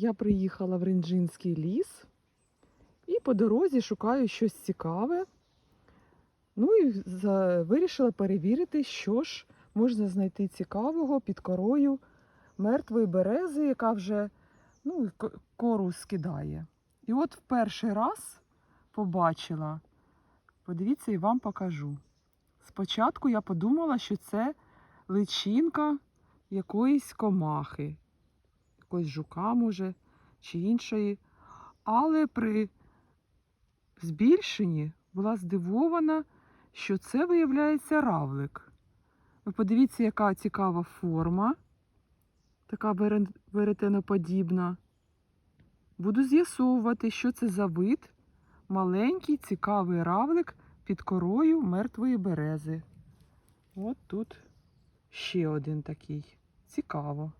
Я приїхала в Ринджинський ліс і по дорозі шукаю щось цікаве. Ну і за... вирішила перевірити, що ж можна знайти цікавого під корою мертвої берези, яка вже ну, кору скидає. І от в перший раз побачила, подивіться і вам покажу. Спочатку я подумала, що це личинка якоїсь комахи, якогось жука, може, чи іншої. Але при збільшенні була здивована, що це виявляється равлик. Ви подивіться, яка цікава форма, така вере- веретеноподібна. Буду з'ясовувати, що це за вид, маленький цікавий равлик під корою мертвої берези. От тут ще один такий. Цікаво.